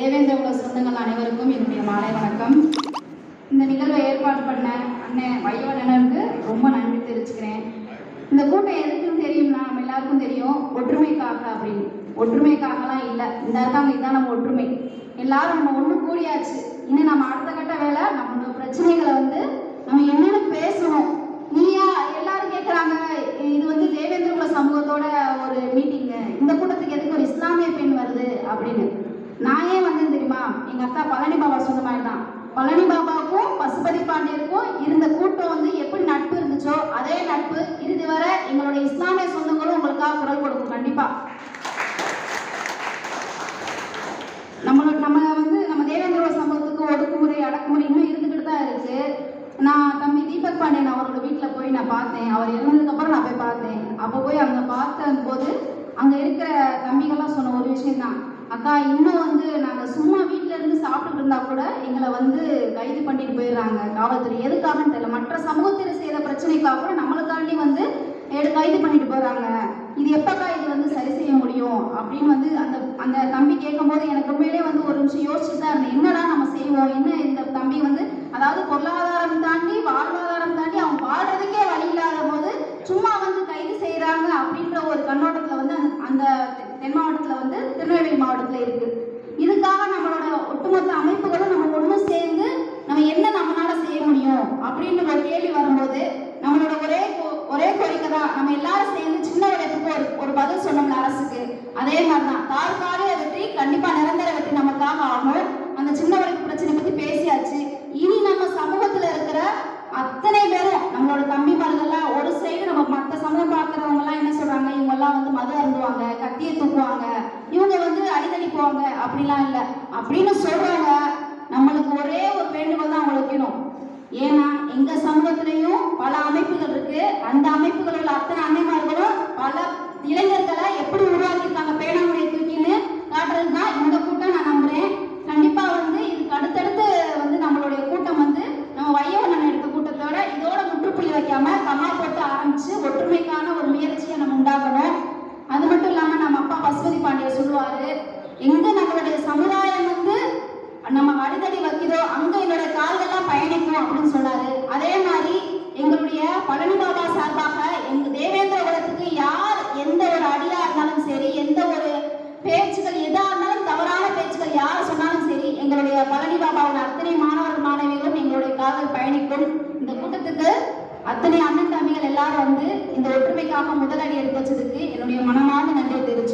தேவேந்திர குல சொந்தங்கள் அனைவருக்கும் என்னுடைய மாலை வணக்கம். இந்த நிகழ்வை ஏற்பாடு பண்ண அண்ணன் வையவண்ணனுக்கு ரொம்ப நன்றி தெரிவிச்சுக்கிறேன். இந்த கூட்டம் எதுக்குன்னு தெரியும்னா நம்ம எல்லாருக்கும் தெரியும் ஒற்றுமைக்காக அப்படின்னு. ஒற்றுமைக்காகலாம் இல்லை. இந்த இருக்காங்க இதுதான் நம்ம ஒற்றுமை. எல்லாரும் நம்ம ஒன்று கூடியாச்சு. இன்னும் நம்ம அடுத்த கட்ட வேலை நம்மளோட பிரச்சனைகளை வந்து நம்ம என்னென்னு பேசணும். நீயா? எல்லாரும் கேட்குறாங்க இது வந்து தேவேந்திர குல சமூகத்தோட ஒரு மீட்டிங்கு இந்த கூட்டத்துக்கு எதுக்கு ஒரு இஸ்லாமிய பெண் வருது அப்படின்னு. நான் ஏன் வந்தேன் அக்கா பழனி பாபா சொன்ன மாதிரி தான் பழனி பாபாவுக்கும் பசுபதி பாண்டியருக்கும் இருந்த கூட்டம் வந்து எப்படி நட்பு இருந்துச்சோ அதே நட்பு இறுதி வர எங்களுடைய இஸ்லாமிய சொந்தங்களும் உங்களுக்காக குரல் கொடுக்கும் கண்டிப்பா. நம்மளோட நம்ம வந்து நம்ம தேவேந்திர சமூகத்துக்கு ஒடுக்குமுறை அடக்குமுறை இன்னும் இருந்துக்கிட்டு தான் இருக்கு. நான் தம்பி தீபக் பாண்டியன் அவரோட வீட்டில் போய் நான் பார்த்தேன். அவர் இறந்ததுக்கு அப்புறம் நான் போய் பார்த்தேன். அப்போ போய் அங்கே பார்த்த போது அங்கே இருக்கிற தம்பிகள்லாம் சொன்ன ஒரு விஷயம் தான் அக்கா இன்னும் வந்து நாங்கள் சும்மா வீட்டில் இருந்து சாப்பிட்டுட்டு இருந்தா கூட எங்களை வந்து கைது பண்ணிட்டு போயிடுறாங்க. காவல்துறை எதுக்காகன்னு தெரியல. மற்ற சமூகத்தில் செய்த பிரச்சனைக்காக கூட நம்மளுக்காண்டி வந்து எடு கைது பண்ணிட்டு போறாங்க. இது எப்பக்கா இது வந்து சரி செய்ய முடியும்? அப்படின்னு வந்து அந்த அந்த தம்பி கேட்கும்போது எனக்கு உண்மையிலே வந்து ஒரு நிமிஷம் யோசிச்சுட்டு தான் இருந்தேன். என்னடா நம்ம செய்வோம்? என்ன இந்த தம்பி வந்து அதாவது பொருளாதாரம் தாண்டி வாழ்வாதாரம் தாண்டி அவங்க வாழ்றதுக்கே வழி இல்லாத போது சும்மா வந்து கைது செய்யறாங்க அப்படின்ற ஒரு கண்ணோட்டத்துல வந்து அந்த- அந்த தென் மாவட்டத்தில் வந்து திருநெல்வேலி மாவட்டத்தில் இருக்கு. இதுக்காக நம்மளோட ஒட்டுமொத்த அமைப்புகளும் நம்ம ஒன்று சேர்ந்து நம்ம என்ன நம்மளால செய்ய முடியும் அப்படின்னு ஒரு கேள்வி வரும்போது நம்மளோட ஒரே கோ- ஒரே கோரிக்கை தான் நம்ம எல்லாரும் சேர்ந்து சின்ன உழைப்புக்கு ஒரு ஒரு பதில் சொன்னோம்ல அரசுக்கு. அதே மாதிரி தான் தாற்காலிக வெற்றி கண்டிப்பா நிரந்தர வெற்றி நமக்காக ஆகும். அந்த சின்ன உழைப்பு பிரச்சனை பத்தி பேசியாச்சு. இனி நம்ம சமூகத்துல இருக்கிற அத்தனை பேரும் நம்மளோட தம்பிமார்கள்லாம் ஒரு சைடு நம்ம மற்ற சமூகம் பார்க்குறவங்க எல்லாம் என்ன சொல்றாங்க? இவங்க எல்லாம் வந்து மது அருந்துவாங்க. கத்தியை தூக்குவாங்க. இவங்க வந்து அடிதடி போவாங்க. அப்படிலாம் இல்லை. அப்படின்னு சொல்றவங்க நம்மளுக்கு ஒரே ஒரு வேண்டுகோள் தான் அவங்க வைக்கணும் ஏன்னா எங்க சமூகத்திலையும் பல அமைப்புகள் இருக்கு. அந்த அமைப்புகள் உள்ள அத்தனை அன்னைமார்களும் பல இளைஞர்களை எப்படி உருவாக்கியிருக்காங்க? பேனாமுடைய தூக்கின்னு காட்டுறது தான் இந்த கூட்டம் நான் நம்புறேன். கண்டிப்பா வந்து இதுக்கு அடுத்தடுத்து வந்து நம்மளுடைய கூட்டம் வந்து நம்ம வையவண்ணன் எடுத்த கூட்டத்தோட இதோட முற்றுப்புள்ளி வைக்காம கமா போட்டு ஆரம்பிச்சு ஒற்றுமைக்கான ஒரு முயற்சியை நம்ம உண்டாக்கணும் அது மட்டும் இல்லாம நம்ம அப்பா பசுபதி பாண்டியர் சொல்லுவாரு எங்க நம்மளுடைய சமுதாயம் வந்து நம்ம அடித்தடி வைக்குதோ அங்க என்னோட கால்கள்லாம் பயணிக்கும் அப்படின்னு சொன்னாரு. அதே மாதிரி எங்களுடைய பழனி பாபா சார்பாக எங்க தேவேந்திர யார் எந்த ஒரு அடியா இருந்தாலும் சரி எந்த ஒரு பேச்சுகள் எதா இருந்தாலும் தவறான பேச்சுகள் யார் சொன்னாலும் சரி எங்களுடைய பழனி பாபாவோட அத்தனை மாணவர் மாணவிகளும் எங்களுடைய காதல் பயணிக்கும். இந்த கூட்டத்துக்கு அத்தனை அண்ணன் தம்பிகள் எல்லாரும் வந்து இந்த ஒற்றுமைக்காக முதலடி எடுத்து வச்சதுக்கு என்னுடைய மனமார்ந்த நன்றி தெரிவித்துக்